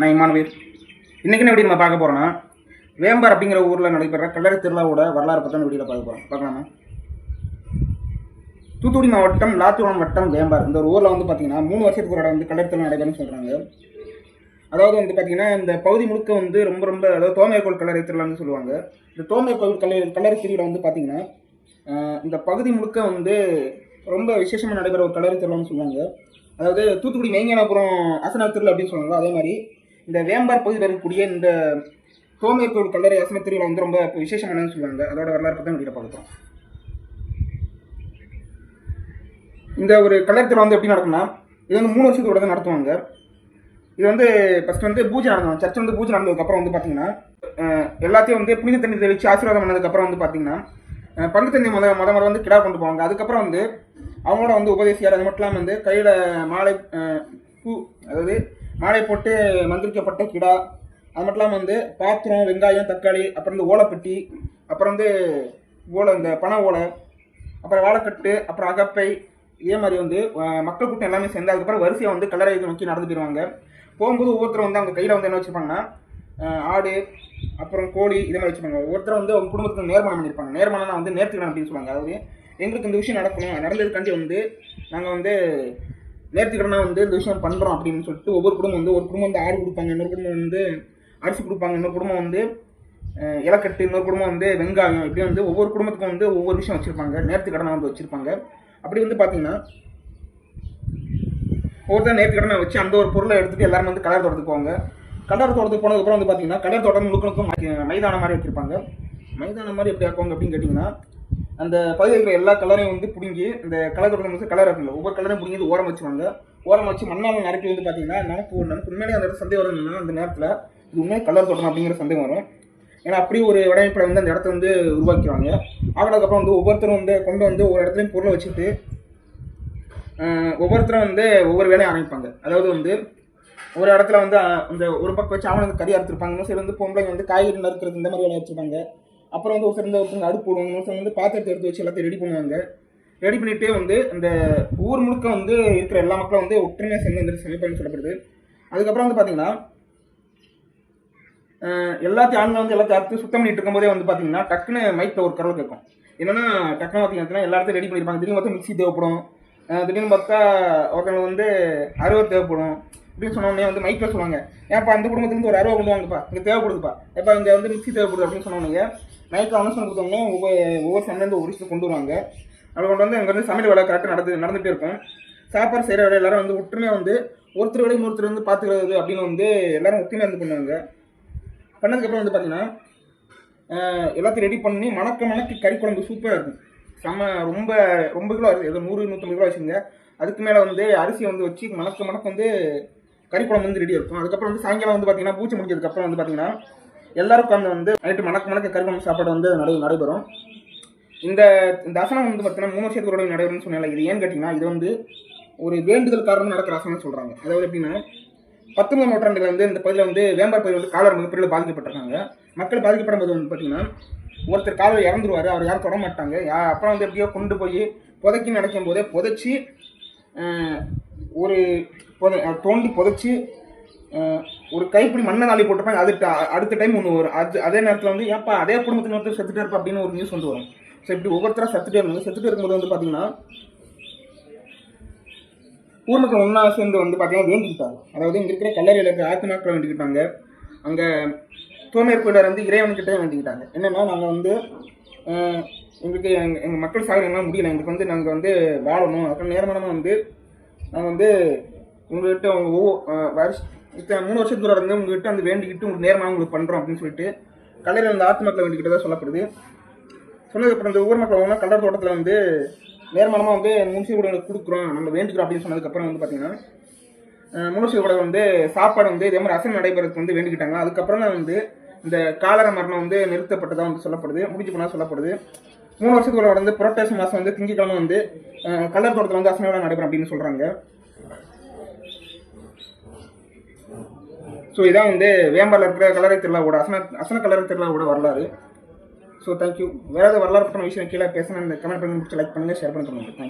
நான் இமானுவேல் இன்றைக்கி எப்படி நம்ம பார்க்க போகிறோன்னா வேம்பார் அப்படிங்கிற ஊரில் நடைபெற கல்லறை திருவிழாவோட வரலாறு பற்றி வீடியோவில் பார்க்க போகிறோம் பார்க்கலாமா? தூத்துக்குடி மாவட்டம் லாத்துவரம் வட்டம் வேம்பார். இந்த ஒரு ஊரில் வந்து பார்த்தீங்கன்னா மூணு வருஷத்துக்கு ஒரு இடம் வந்து கல்லறை திருவிழா நடைபெறும்னு சொல்கிறாங்க அதாவது வந்து பார்த்தீங்கன்னா இந்த பகுதி முழுக்க வந்து ரொம்ப ரொம்ப அதாவது தோமையக்கோள் கல்லறை திருவிழான்னு சொல்லுவாங்க. இந்த தோமையக்கோள் கல்லறை கல்லறை திருவிழா வந்து பார்த்தீங்கன்னா இந்த பகுதி முழுக்க வந்து ரொம்ப விசேஷமாக நடைபெற ஒரு கல்லறை திருவிழான்னு சொல்லுவாங்க. அதாவது தூத்துக்குடி மெய்ஞானபுரம் அசனா திருவிழா அப்படின்னு சொல்லுவாங்க அதே மாதிரி இந்த வேம்பார் பகுதியில் இருக்கக்கூடிய இந்த தோமையக்கோள் கல்லறை அசன திருவிழா வந்து ரொம்ப விசேஷமானதுன்னு சொல்லுவாங்க அதோட வரலாறு தான் வெளியில் பார்க்குறோம் இந்த ஒரு கல்லறை திருவிழா வந்து எப்படி நடக்கும்னா இது வந்து மூணு வருஷத்துக்கு தான் நடத்துவாங்க. இது வந்து ஃபஸ்ட் வந்து பூஜை நடந்தோம் சர்ச் வந்து பூஜை நடந்ததுக்கப்புறம் வந்து பார்த்தீங்கன்னா எல்லாத்தையும் வந்து புனித தண்ணி தெளிச்சு ஆசீர்வாதம் பண்ணதுக்கப்புறம் வந்து பார்த்தீங்கன்னா அஹ், பங்கு தண்ணி முத முத முறை வந்து கிடா கொண்டு போவாங்க. அதுக்கப்புறம் வந்து அவங்களோட வந்து உபதேசியார் அது மட்டும் இல்லாமல் வந்து கையில் மாலை பூ அதாவது மாலை போட்டு மந்திரிக்கப்பட்ட கிடா அது மட்டும் இல்லாமல் வந்து பாத்திரம் வெங்காயம் தக்காளி அப்புறம் வந்து ஓலைப்பெட்டி அப்புறம் வந்து ஓலை இந்த பனை ஓலை அப்புறம் வாழைக்கட்டு அப்புறம் அகப்பை இதே மாதிரி வந்து மக்கள் கூட்டம் எல்லாமே சேர்ந்து அதுக்கப்புறம் வரிசையாக வந்து கல்லறை நோக்கி நடந்து போயிடுவாங்க போகும்போது ஒவ்வொருத்தரும் வந்து அவங்க கையில் வந்து என்ன வச்சுருப்பாங்கன்னா ஆடு அப்புறம் கோழி இதே மாதிரி வச்சுருப்பாங்க. ஒவ்வொருத்தரும் வந்து அவங்க குடும்பத்துக்கு நேர்மணம் பண்ணியிருப்பாங்க. நேர்மணம்னா வந்து நேர்த்துக்கணும் அப்படின்னு சொல்லுவாங்க. அதாவது எங்களுக்கு இந்த விஷயம் நடக்கணும் நடந்ததுக்காண்டி வந்து நாங்கள் வந்து நேர்த்திக்கடனாக வந்து இந்த விஷயம் பண்ணுறோம் அப்படின்னு சொல்லிட்டு ஒவ்வொரு குடும்பம் வந்து ஒரு குடும்பம் வந்து ஆறு கொடுப்பாங்க இன்னொரு குடும்பம் வந்து அரிசி கொடுப்பாங்க இன்னொரு குடும்பம் வந்து இலக்கட்டு இன்னொரு குடும்பம் வந்து வெங்காயம் இப்படி வந்து ஒவ்வொரு குடும்பத்துக்கும் வந்து ஒவ்வொரு விஷயம் வச்சுருப்பாங்க நேர்த்திக்கடனாக வந்து வச்சுருப்பாங்க. அப்படி வந்து பார்த்தீங்கன்னா ஒருத்தர் நேர்த்திக்கடனை வச்சு அந்த ஒரு பொருளை எடுத்துட்டு எல்லாரும் வந்து கடல் தோட்டத்துக்கு போவாங்க. கடல் தோட்டத்துக்கு போனதுக்கப்புறம் வந்து பார்த்தீங்கன்னா கடல் தோட்டம் முழுக்க மைதானம் மாதிரி வச்சுருப்பாங்க. மைதானம் மாதிரி எப்படி ஆக்குவாங்க அப்படின்னு கேட்டிங்கன்னா அந்த பகுதியில் இருக்கிற எல்லா கலரையும் வந்து பிடுங்கி இந்த கலர் தோட்டம் வந்து கலர் இருக்குங்க ஒவ்வொரு கலரையும் பிடுங்கி ஓரம் வச்சுருவாங்க ஓரம் வச்சு மண்ணால் நிரப்பி வந்து பார்த்தீங்கன்னா நமக்கு நமக்கு உண்மையிலே அந்த இடத்துல சந்தேகம் வரணும்னா அந்த நேரத்தில் இது உண்மையாக கலர் தொடரும் அப்படிங்கிற சந்தேகம் வரும். ஏன்னா அப்படி ஒரு வடிவமைப்பை வந்து அந்த இடத்த வந்து உருவாக்கிடுவாங்க. ஆகினதுக்கப்புறம் வந்து ஒவ்வொருத்தரும் வந்து கொண்டு வந்து ஒரு இடத்துலையும் பொருளை வச்சுட்டு ஒவ்வொருத்தரும் வந்து ஒவ்வொரு வேலையும் ஆரம்பிப்பாங்க. அதாவது வந்து ஒரு இடத்துல வந்து அந்த ஒரு பக்கம் வச்சு அவனுக்கு வந்து கறி அறுத்துருப்பாங்க. இன்னும் சில வந்து பொம்பளைங்க வந்து காய்கறி நறுக்கிறது இந்த மாதிரி வேலை வச்சுருப்பாங்க அப்புறம் வந்து ஒருத்தர் வந்து ஒருத்தவங்க அடுப்பு போடுவாங்க. ஒருத்தவங்க வந்து பாத்திரத்தை எடுத்து வச்சு எல்லாத்தையும் ரெடி பண்ணுவாங்க. ரெடி பண்ணிகிட்டே வந்து அந்த ஊர் முழுக்க வந்து இருக்கிற எல்லா மக்களும் வந்து ஒற்றுமையாக சேர்ந்து வந்து சமைப்பாங்கன்னு சொல்லப்படுது. அதுக்கப்புறம் வந்து பார்த்தீங்கன்னா எல்லாத்தையும் ஆண்கள் வந்து எல்லாத்தையும் அறுத்து சுத்தம் பண்ணிட்டு இருக்கும்போதே வந்து பார்த்தீங்கன்னா டக்குன்னு மைக்கில் ஒரு குரல் கேட்கும். என்னென்னா டக்குன்னு பார்த்தீங்கன்னா எல்லாத்தையும் ரெடி பண்ணியிருப்பாங்க திடீர்னு பார்த்தா மிக்ஸி தேவைப்படும். திடீர்னு பார்த்தா ஒருத்தவங்க வந்து அருவா தேவைப்படும். அப்படின்னு சொன்ன உடனே வந்து மைக்கில் சொல்லுவாங்க. ஏன்ப்பா அந்த குடும்பத்துலேருந்து ஒரு அருவா கொண்டு வாங்கப்பா இங்கே தேவைப்படுதுப்பா இப்போ இங்கே வந்து மிக்சி தேவைப்படுது அப்படின்னு சொன்னவங்க மைக்கில் அனௌன்ஸ்மெண்ட் கொடுத்தவங்க ஒவ்வொரு ஒவ்வொரு சண்டைந்து ஒரு விஷயத்தை கொண்டு வருவாங்க. அதை கொண்டு வந்து அங்கே வந்து சமையல் வேலை கரெக்டாக நடந்து நடந்துகிட்டே இருக்கும். சாப்பாடு செய்கிற வேலை எல்லாரும் வந்து ஒற்றுமையாக வந்து ஒருத்தர் வேலையும் ஒருத்தர் வந்து பார்த்துக்கிறது அப்படின்னு வந்து எல்லாரும் ஒற்றுமையாக வந்து பண்ணுவாங்க. பண்ணதுக்கப்புறம் வந்து பார்த்தீங்கன்னா எல்லாத்தையும் ரெடி பண்ணி மணக்க மணக்க கறி குழம்பு சூப்பராக இருக்கும். செம்ம ரொம்ப ரொம்ப கிலோ அரிசி ஏதோ நூறு நூற்றம்பது கிலோ வச்சுருங்க அதுக்கு மேலே வந்து அரிசியை வந்து வச்சு மணக்க மணக்க வந்து கறி குழம்பு வந்து ரெடி இருக்கும். அதுக்கப்புறம் வந்து சாயங்காலம் வந்து பார்த்தீங்கன்னா பூச்சி முடிஞ்சதுக்கப்புறம் வந்து பார்த்தீங்கன்னா எல்லாரும் உட்காந்து வந்து நைட்டு மணக்க மணக்க கறி குழம்பு சாப்பாடு வந்து நடை நடைபெறும். இந்த இந்த வந்து பார்த்தீங்கன்னா மூணு வருஷத்துக்கு ஒரு நடைபெறும்னு சொன்னால இது ஏன்னு கேட்டிங்கன்னா இது வந்து ஒரு வேண்டுதல் காரணம் நடக்கிற அசனம்னு சொல்கிறாங்க அதாவது எப்படின்னா பத்தொன்பது நூற்றாண்டுல வந்து இந்த பகுதியில் வந்து வேம்பார் பகுதியில் வந்து காலர் மிகப்பெரிய பாதிக்கப்பட்டிருக்காங்க. மக்கள் பாதிக்கப்படும் போது வந்து பார்த்தீங்கன்னா ஒருத்தர் காலில் இறந்துருவார் அவர் யாரும் தொட மாட்டாங்க. யா அப்புறம் வந்து எப்படியோ கொண்டு போய் புதைக்கி நடக்கும் போதே புதைச்சி ஒரு புதை தோண்டி புதைச்சி ஒரு கைப்பிடி மண்ணை நாளி போட்டிருப்பாங்க அது ட- அடுத்த டைம் ஒன்று வரும். அது அதே நேரத்தில் வந்து ஏப்பா அதே குடும்பத்தின் ஒருத்தர் செத்துட்டே இருப்பா அப்படின்னு ஒரு நியூஸ் வந்து வரும். ஸோ இப்படி ஒவ்வொருத்தராக செத்துட்டே இருந்தாங்க செத்துட்டே இருக்கும்போது வந்து பார்த்தீங்கன்னா ஊர் மக்கள் ஒன்றா சேர்ந்து வந்து பார்த்தீங்கன்னா வேண்டிக்கிட்டாங்க. அதாவது இங்கே இருக்கிற கல்லறையில் இருக்கிற ஆத்மாக்களை வேண்டிக்கிட்டாங்க. அங்கே தோமையர் கோயிலர் வந்து இறைவன்கிட்டே வேண்டிக்கிட்டாங்க. என்னென்னா நாங்கள் வந்து எங்களுக்கு எங்கள் எங்கள் மக்கள் சாகலாம் முடியல. எங்களுக்கு வந்து நாங்கள் வந்து வாழணும். அதுக்கு நேர்மணமாக வந்து நாங்கள் வந்து உங்கள்கிட்ட அவங்க வருஷம் அஹ், வருஷ மூணு வருஷத்துக்கு இருந்து உங்கள்கிட்ட வந்து வேண்டிக்கிட்டு உங்களுக்கு நேரமாக உங்களுக்கு பண்ணுறோம் அப்படின்னு சொல்லிட்டு கல்லறையில் வந்து ஆத்மாக்களை வேண்டிக்கிட்டதாக சொல்லப்படுது. சொன்னதுக்கப்புறம் இந்த ஊர் மக்கள் வந்து கல்லர் தோட்டத்தில் வந்து நேர்மானமாக வந்து முன்சி கொடுக்குறோம் நம்ம வேண்டிக்கிறோம் அப்படின்னு சொன்னதுக்கப்புறம் வந்து பார்த்தீங்கன்னா முன்சி கூட வந்து சாப்பாடு வந்து இதே மாதிரி அசன் நடைபெறதுக்கு வந்து வேண்டிக்கிட்டாங்க. அதுக்கப்புறம் தான் வந்து இந்த காலர மரணம் வந்து நிறுத்தப்பட்டதாக வந்து சொல்லப்படுது. முடிஞ்சு போனால் சொல்லப்படுது. மூணு வருஷத்துக்குள்ள வந்து புரட்டாசி மாதம் வந்து திங்கக்கிழமை வந்து அஹ், கல்லர் தோட்டத்தில் வந்து அசனை விழா நடைபெறும் அப்படின்னு சொல்கிறாங்க ஸோ இதான் வந்து வேம்பரில் இருக்கிற கலரை திருவிழாவோட அசன அசன கலரை திருவிழாவோட வரலாறு. ஸோ தேங்க்யூ வேறு ஏதாவது வரலாறு பற்றின விஷயம் கீழே பேசணும் இந்த கமெண்ட் பண்ணி லைக் பண்ணுங்கள் ஷேர் பண்ணி பண்ணுங்கள் தேங்க்யூ